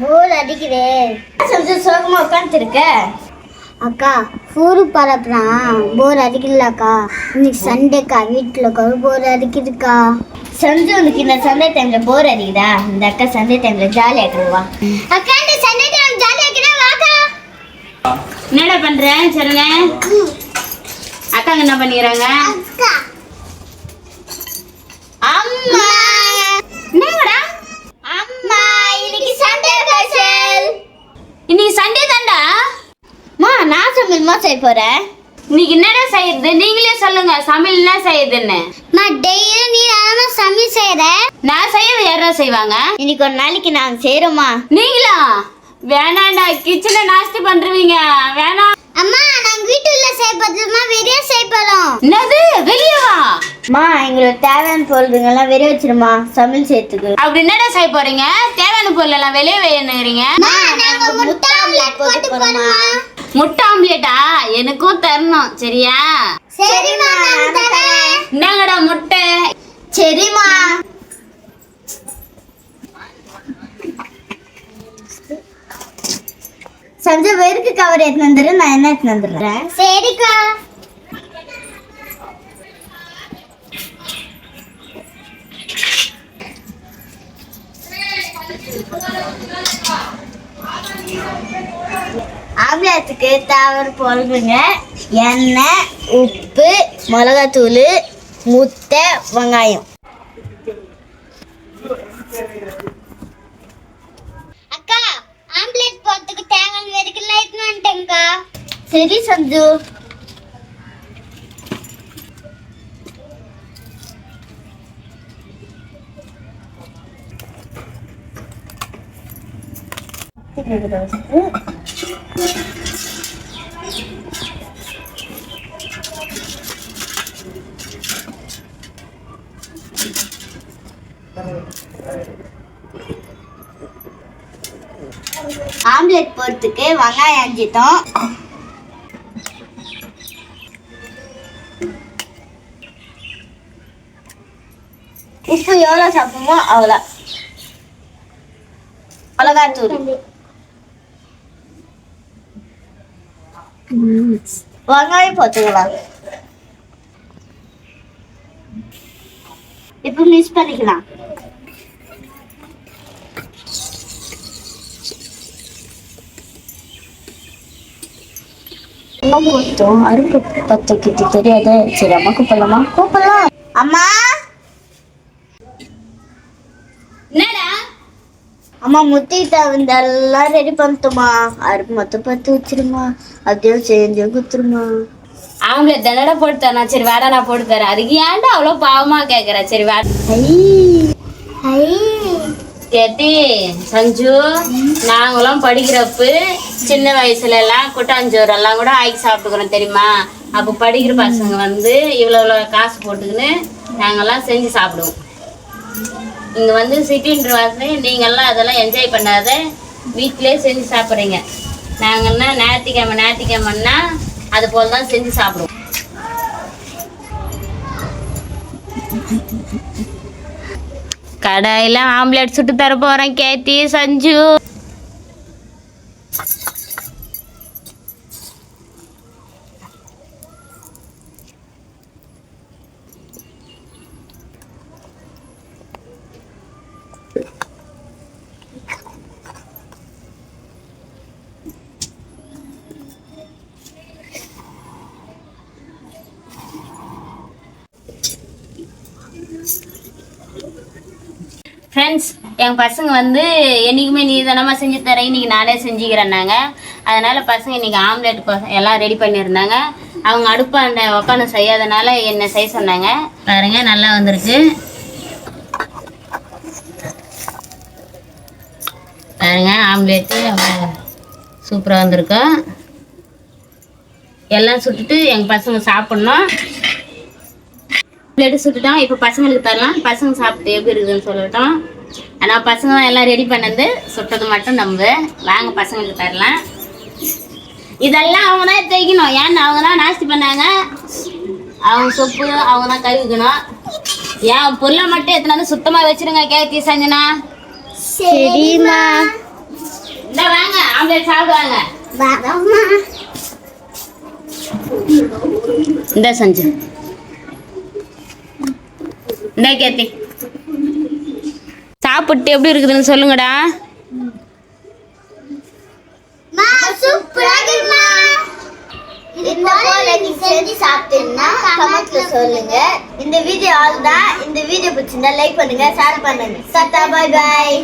போர் அடிக்குதே. கொஞ்சம் சோகமா உட்காந்துருக்க அக்கா ஊரு பரப்புறான் போர் அடிக்கலக்கா. இன்னைக்கு சண்டேக்கா வீட்டில் போர் அடிக்குதுக்கா. சஞ்சு உனக்கு இந்த சண்டே டைம்ல போர் அடிக்குதா? இந்த அக்கா சண்டே டைம்ல ஜாலி ஆக்குவா அக்கா இந்த சண்டே டைம் ஜாலியாக வாக்கா என்னடா பண்ற? சரண அக்காங்க என்ன பண்ணிக்கிறாங்க? அக்கா. அம்மா என்னங்கடா அம்மா இன்னைக்கு சண்டே ஸ்பெஷல். இன்னைக்கு சண்டே தான்டா. மா நான் சமையல்மா செய்ய போறேன். இன்னைக்கு என்னடா செய்யுது நீங்களே சொல்லுங்க சமையல் என்ன செய்யுதுன்னு நான் டெய்லி நீ நானும் சமையல் செய்கிறேன் நான் செய்யறது யாரா செய்வாங்க? இன்னைக்கு ஒரு நாளைக்கு நாங்க செய்யறோமா நீங்களா? வேணாண்டா கிச்சனை நாஸ்தி பண்றீங்க வேணாம். அம்மா நாங்கள் வீட்டுல செய்யப்படுறோமா வெளியே செய்யப்படுறோம் என்னது? மா எங்களுக்கு தேவையான பொருளுங்கெல்லாம் வெறி வச்சிருமா சமையல் செய்யறதுக்கு. அப்படி என்னடா செய்ய போறீங்க? தேவையான பொருள் எல்லாம் வெளியே வேணுங்கிறீங்க நாங்க முட்டை ஆம்லேட்டா எனக்கும் தரணும் சரியா? சரிம்மா என்னங்கடா முட்டை. சரிம்மா. சஞ்சு வெறுக்கு கவர் எடுத்து வந்துரு நான் என்ன எடுத்து வந்துடுறேன். சரிக்கா. ஆம்லேட்டுக்கு தேவையான பொருளுங்க எண்ணெய் உப்பு மிளகாத்தூள் முட்டை வெங்காயம். அக்கா ஆம்லெட் போறதுக்கு தேங்காய் வரைக்கும் லைட் வந்துட்டேங்க்கா சரி சஞ்சு ஆம்லெட் போடுறதுக்கு வெங்காயம் அஞ்சிட்டோம். இப்போ எவ்வளோ சாப்பிடுமோ அவ்வளோ மிளகாத்தூள் வெங்காயம் போட்டுக்கலாம் இப்போ மிக்ஸ் பண்ணிக்கலாம் போட்டோம் அருப்பு பத்துக்கிட்டு தெரியாத சரி அம்மா கூப்பிடலாமா கூப்பிடலாம் அம்மா என்னடா அம்மா முத்திட்டா வந்து எல்லாம் ரெடி பண்ணிட்டோமா அருப்பு மொத்தம் பத்து வச்சிருமா. அப்படியே செஞ்சு குத்துருமா அவங்கள தானடா போட்டு தரேன் சரி வேடா நான் போட்டு தரேன் அதுக்கு ஏன்டா அவ்வளோ பாவமா கேட்குற சரி வா கேட்டி சஞ்சு நாங்களும் படிக்கிறப்ப சின்ன வயசுல எல்லாம் கூட்டாஞ்சோறு எல்லாம் கூட ஆக்கி சாப்பிட்டுக்கிறோம் தெரியுமா? அப்போ படிக்கிற பசங்க வந்து இவ்வளோ இவ்வளோ காசு போட்டுக்கின்னு நாங்கெல்லாம் செஞ்சு சாப்பிடுவோம். இங்கே வந்து சிட்டின்ற வாசனை நீங்கள்லாம் அதெல்லாம் என்ஜாய் பண்ணாத. வீட்டிலே செஞ்சு சாப்பிட்றீங்க. நாங்கன்னா ஞாயிற்றுக்கிழமை ஞாயிற்றுக்கிழமைன்னா அது போல தான் செஞ்சு சாப்பிடுவோம். கடாயில் ஆம்லெட் சுட்டு தர போகிறேன் கேத்தி சஞ்சு. ஃப்ரெண்ட்ஸ் என் பசங்க வந்து என்றைக்குமே நீ தானமா செஞ்சு தரேன். இன்றைக்கி நானே செஞ்சுக்கிறேன்னாங்க. அதனால் பசங்க இன்றைக்கி ஆம்லெட் எல்லாம் ரெடி பண்ணியிருந்தாங்க. அவங்க அடுப்பாண்ட உட்காந்து செய்யாதனால என்னை செய்ய சொன்னாங்க. பாருங்க நல்லா வந்திருக்கு. பாருங்க ஆம்லேட்டு சூப்பராக வந்திருக்கோம். எல்லாம் சுட்டுட்டு எங்கள் பசங்க சாப்பிட்ணும். பிளேட்டு சுட்டுட்டோம். இப்போ பசங்களுக்கு தரலாம். பசங்க சாப்பிட்டு எப்படி இருக்குதுன்னு சொல்லட்டும். ஆனால் பசங்க எல்லாம் ரெடி பண்ணது சுட்டது மட்டும் நம்ப வாங்க பசங்களுக்கு தரலாம். இதெல்லாம் அவங்க தான் தைக்கணும் ஏன்னா அவங்க தான் நாஸ்தி பண்ணாங்க. அவங்க சொப்பு அவங்க தான் கழுவிக்கணும். ஏன் பொருளை மட்டும் எத்தனை வந்து சுத்தமாக வச்சிருங்க கேத்தி சஞ்சனா. சரிம்மா. ஆம்லேட் சாப்பிடுவாங்க. இந்த சஞ்சு. இந்த கேத்தி. சாப்பிட்டு எப்படி இருக்குதுன்னு சொல்லுங்கடா. சூப்பரா செஞ்சு சாப்பிட்டீங்கன்னா சொல்லுங்க. இந்த வீடியோ ஆல்தான் இந்த வீடியோ பிடிச்சிருந்தா லைக் பண்ணுங்க ஷேர் பண்ணுங்க. சத்தா பாய் பாய்